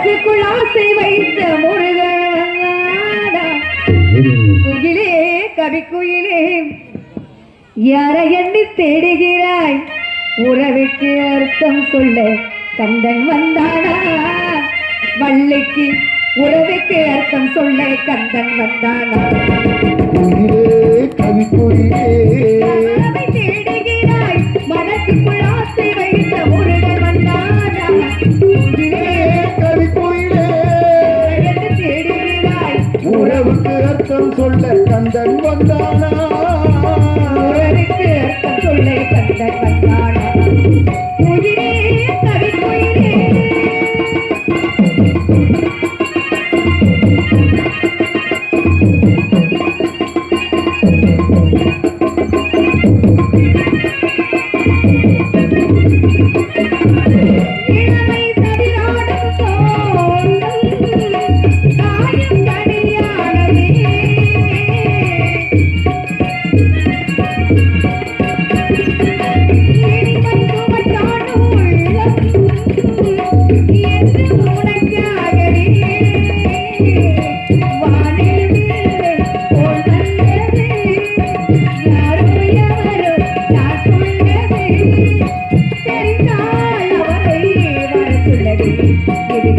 மனசுக்குள் ஆசை வைத்த முருகனாடா. குயிலே கவி யாரை எண்ணி தேடுகிறாய்? உறவுக்கு அர்த்தம் சொல்ல கந்தன் வந்தானா? வள்ளிக்கு உறவுக்கு அர்த்தம் சொல்ல கந்தன் வந்தானா? குயிலே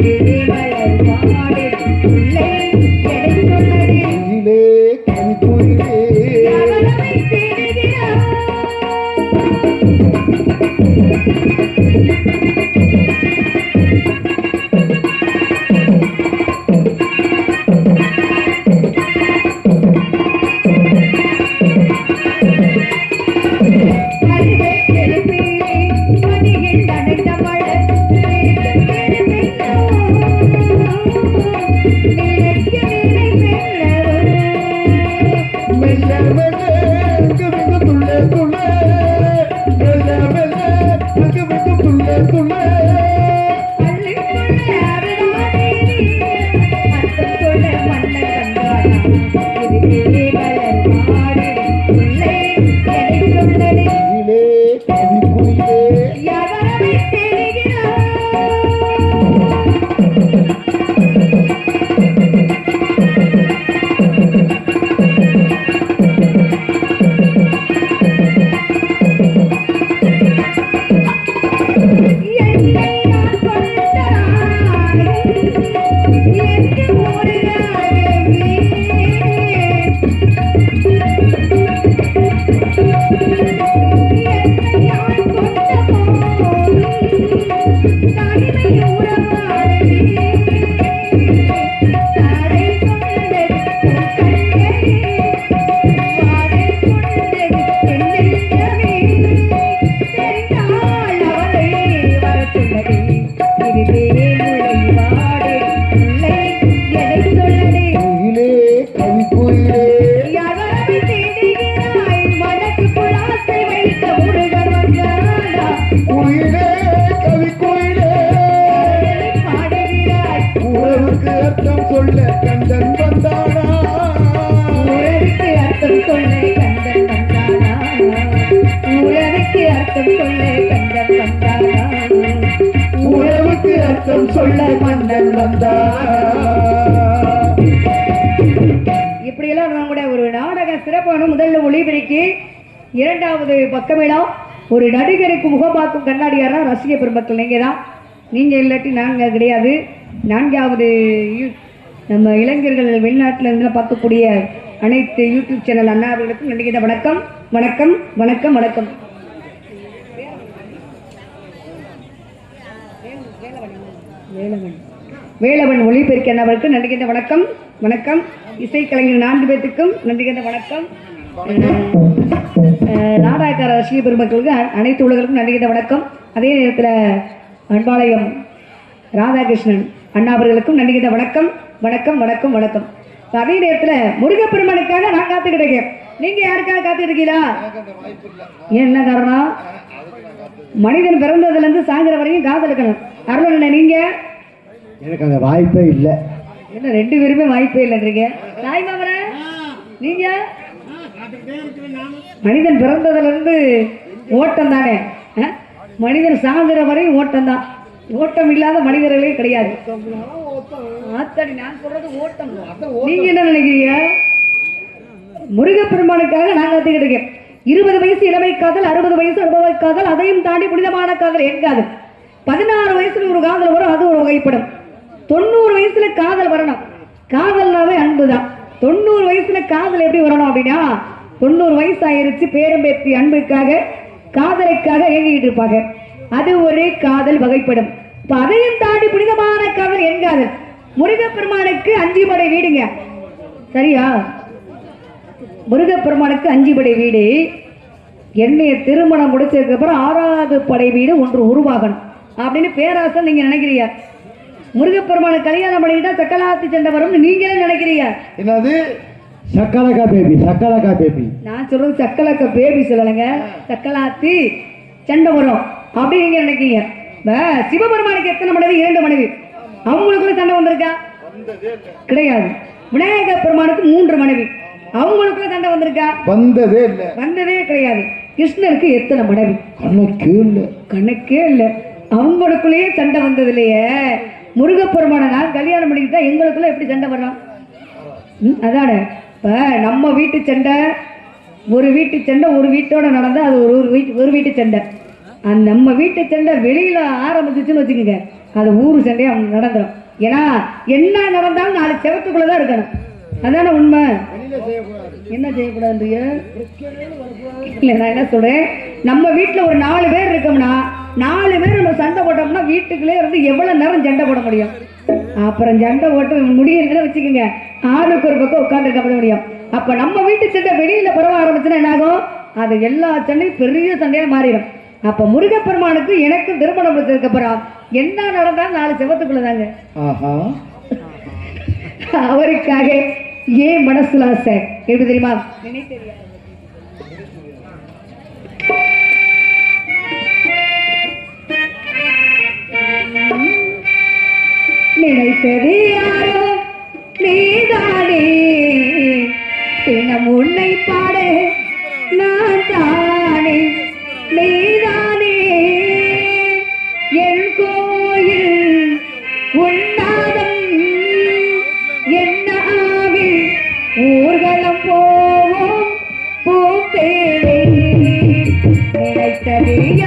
Thank you. Yeah. அர்த்தம் சொல்ல கந்தன் வந்தானா? உறவுக்கு அர்த்தம் சொல்ல கந்தன் உறவுக்கு சொல்ல மன்னன் வந்தானா இப்படியெல்லாம் நம்முடைய ஒரு நாடக சிறப்பான முதல்ல ஒளிபெருக்கி இரண்டாவது பக்கமிடம் ஒரு நடிகருக்கு முகப்பாக்கும் கண்ணாடியாரா ரசிக பெருமக்கள் நீங்கள் தான். நீங்கள் இல்லாட்டி நாங்கள் கிடையாது. நான்காவது யூ- நம்ம இளைஞர்கள் வெளிநாட்டில் இருந்து பார்க்கக்கூடிய அனைத்து யூடியூப் சேனல் அண்ணா அவர்களுக்கும் நடிகிற வணக்கம். வணக்கம். வணக்கம். வணக்கம். வேலவன். வேலவன் ஒளிபெருக்கி அண்ணாவிற்கு நன்றிகின்ற வணக்கம். வணக்கம். இசைக்கலைஞர் நான்கு பேர்த்துக்கும் நன்றிகின்ற வணக்கம். அஹ், நாடகக்கார ரசிக பெருமக்களுக்கு அனைத்து உலகளுக்கும் நன்றிகின்ற வணக்கம். அதே நேரத்தில் அன்பாளையம் ராதாகிருஷ்ணன் அண்ணா அவர்களுக்கும் நன்றிகின்ற வணக்கம். வணக்கம் வணக்கம் வணக்கம். அதே நேரத்தில் முருகப்பெருமானுக்காக நான் காத்துக்கிட்டு இருக்கேன். நீங்கள் யாருக்காக காத்துக்கிட்டு இருக்கீங்களா என்ன காரணம்? மனிதன் பிறந்ததுலேருந்து சாங்கிற வரையும் காதலிக்கணும். அருள் நீங்கள் எனக்கு அந்த வாய்ப்பே இல்லை. என்ன ரெண்டு பேருமே வாய்ப்பே இல்லைன்றீங்க? தாய் மாமரா நீங்க? மனிதன் பிறந்ததுல இருந்து ஓட்டம் தானே? மனிதன் சாகுற வரையும் ஓட்டம் தான். ஓட்டம் இல்லாத மனிதர்களே கிடையாது. ஆத்தாடி நான் சொல்றது ஓட்டம். நீங்க என்ன நினைக்கிறீங்க? முருகப்பெருமானுக்காக நான் கத்திக்கிட்டு இருக்கேன். இருபது வயசு இளமை காதல் அறுபது வயசு அனுபவ காதல் அதையும் தாண்டி புனிதமான காதல் என் காதல். பதினாறு வயசுல ஒரு காதல் வரும் அது ஒரு வகைப்படும். தொண்ணூறு வயசுல காதல் வரணும். காதல்னாவே அன்புதான். தொண்ணூறு வயசுல காதல் எப்படி வரணும் அப்படின்னா தொண்ணூறு வயசு ஆயிருச்சு பேரம்பேத்தி அன்புக்காக காதலுக்காக ஏங்கிட்டு இருப்பாங்க. அது ஒரு காதல் வகைப்படும். இப்ப அதையும் தாண்டி புனிதமான காதல் என் காதல். முருகப்பெருமானுக்கு அஞ்சு படை வீடுங்க. சரியா? முருகப்பெருமானுக்கு அஞ்சு படை வீடு. என்னைய திருமணம் முடிச்சதுக்கு அப்புறம் ஆறாவது படை வீடு ஒன்று உருவாகணும். அப்படின்னு பேராசை நீங்க நினைக்கிறீங்க. முருகப்பெருமானை கல்யாணம் பண்ணிக்கிட்டா சக்கலாத்தி சண்டை வரும்னு நீங்களே நினைக்கிறீங்க. என்னது? சக்கலக்கா பேபி சக்கலக்கா பேபி. நான் சொல்றது சக்கலக்க பேபி சொல்லலைங்க. சக்கலாத்தி சண்டை வரும் அப்படி நீங்க நினைக்கிறீங்க. சிவபெருமானுக்கு எத்தனை மனைவி? இரண்டு மனைவி. அவங்களுக்குள்ள சண்டை வந்திருக்கா? கிடையாது. விநாயக பெருமானுக்கு மூன்று மனைவி. அவங்களுக்குள்ள சண்டை வந்திருக்கா? வந்ததே இல்ல. வந்ததே கிடையாது. கிருஷ்ணருக்கு எத்தனை மனைவி? கண்ணுக்கு இல்ல. கணக்கே இல்லை. அவங்களுக்குள்ளேயே சண்டை வந்தது இல்லையே முருகப்பெருமானை நான் கல்யாணம் பண்ணிக்கிட்டா எங்களுக்குள்ள எப்படி சண்டை வரும்? ம், அதானே. இப்போ நம்ம வீட்டு சண்டை ஒரு வீட்டு சண்டை ஒரு வீட்டோட நடந்தா அது ஒரு ஒரு வீட்டு ஒரு வீட்டு சண்டை. அந்த நம்ம வீட்டு சண்டை வெளியில ஆரம்பிச்சிச்சுன்னு வச்சுக்கோங்க. அது ஊர் சண்டையா நடந்துடும் ஏன்னா என்ன நடந்தாலும் நாலு செவத்துக்குள்ள தான் இருக்கணும். அதானே உண்மை? என்ன செய்யக்கூடாதுன்றீங்க இல்லை நான் என்ன சொல்றேன்? நம்ம வீட்டில் ஒரு நாலு பேர் இருக்கோம்னா நாலு பேர் நம்ம சண்டை போட்டோம்னா வீட்டுக்குள்ளே இருந்து எவ்வளவு நேரம் சண்டை போட முடியும்? அப்புறம் சண்டை போட்டு முடியலன்னு வச்சுக்கோங்க. ஆளுக்கு ஒரு பக்கம் உட்காந்துருக்க முடியும். அப்ப நம்ம வீட்டு சண்டை வெளியில பரவ ஆரம்பிச்சுன்னா என்ன ஆகும் அது எல்லா சண்டையும் பெரிய சண்டையா மாறிடும். அப்ப முருகப்பெருமானுக்கு எனக்கு திருமணம் முடிச்சதுக்கு அப்புறம் என்ன நடந்தாலும் நாலு செவத்துக்குள்ள தாங்க. ஆஹா. அவருக்காக ஏன் மனசுல ஆசை? எப்படி தெரியுமா? நினைத்தது யாரோ நீதானே. தினம் உன்னை பாட நான் தானே. நீதானே. என் கோயில் உன்னாதம் என்ன ஆவில் ஊர்வலம் போவோம்? பூத்தேனே நினைத்ததே.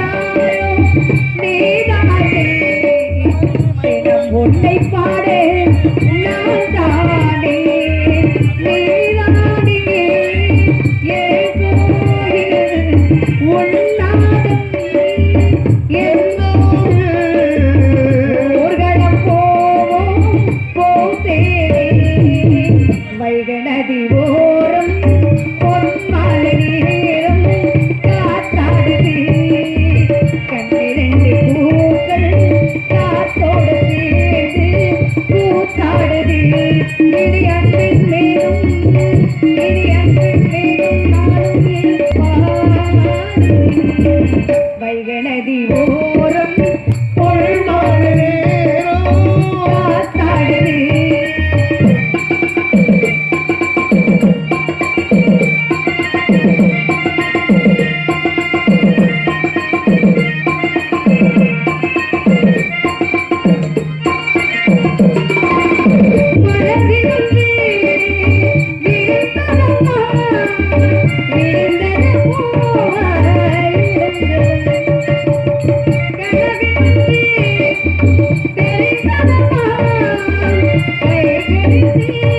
Thank you.